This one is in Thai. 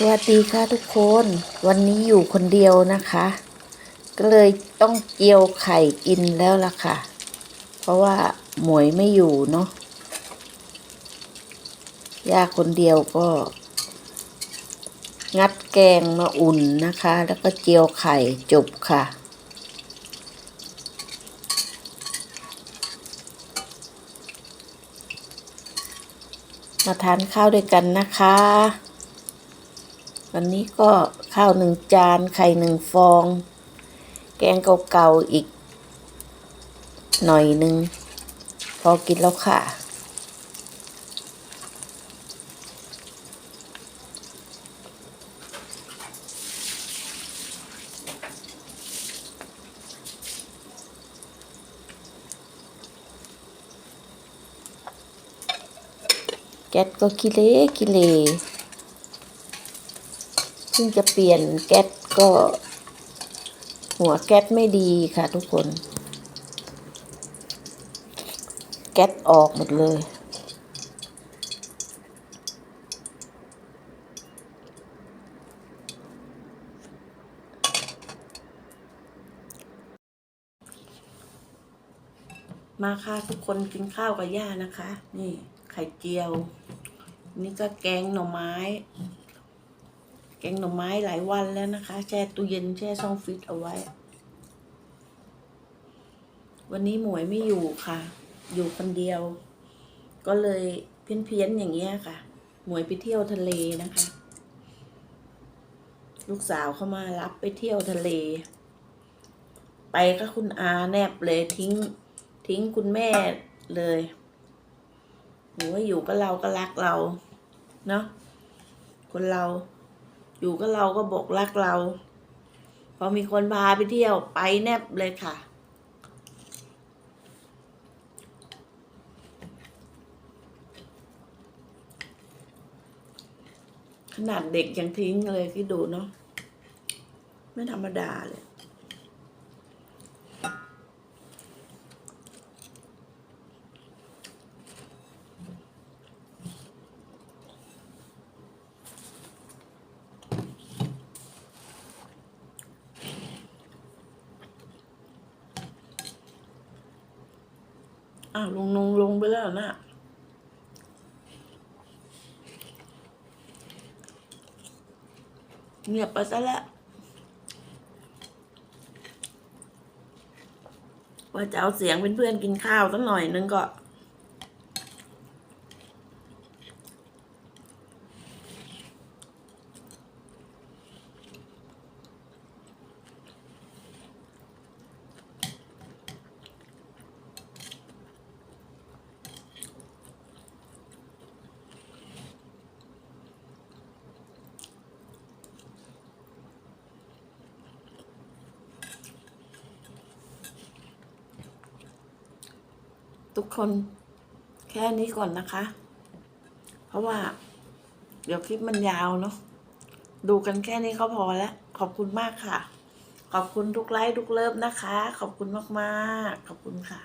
สวัสดีค่ะทุกคน วันนี้อยู่คนเดียวนะคะ ก็เลยต้องเจียวไข่กินแล้วล่ะค่ะ เพราะว่าหมวยไม่อยู่เนาะย่าคนเดียวก็ งัดแกงมาอุ่นนะคะ แล้วก็เจียวไข่จบค่ะ มาทานข้าวด้วยกันนะคะ วันนี้ก็ข้าวหนึ่งจาน ไข่หนึ่งฟอง แกงเก่าๆอีก หน่อยหนึ่งพอกินแล้วค่ะ แก๊สก็กิเลกิเล พิ่งจะเปลี่ยนแก๊สก็ หัวแก๊สไม่ดีค่ะทุกคน แก๊สออกหมดเลย มาค่ะทุกคนกินข้าวกับย่านะคะ นี่ไข่เจียว นี่ก็แกงหน่อไม้ แกงหน่อไม้หลายวันแล้วนะคะ แช่ตู้เย็นแช่ช่องฟิตเอาไว้ วันนี้หมวยไม่อยู่ค่ะ อยู่คนเดียว ก็เลยเพี้ยนๆอย่างเงี้ยค่ะ หมวยไปเที่ยวทะเลนะคะ ลูกสาวเข้ามารับไปเที่ยวทะเล ไปก็คุณอาแนบเลยทิ้ง ทิ้งคุณแม่เลยหนูว่าอยู่กับเราก็รักเรา เนาะคนเรา อยู่กับเราก็บอกรักเรา พอมีคนพาไปเที่ยวไปแนบเลยค่ะ ขนาดเด็กยังทิ้งเลยคิดดูเนาะไม่ธรรมดาเลย อ้าวลงลงลงไปแล้วนะเงียบไปซะแล้วว่าจะเอาเสียงเป็นเพื่อนกินข้าวสักหน่อยนึงก็ ทุกคนแค่นี้ก่อนนะคะ เพราะว่า เดี๋ยวคลิปมันยาวเนาะดูกันแค่นี้ก็พอแล้ว ขอบคุณมากค่ะ ขอบคุณทุกไลค์ทุกเลิฟนะคะ ขอบคุณมากๆ ขอบคุณค่ะ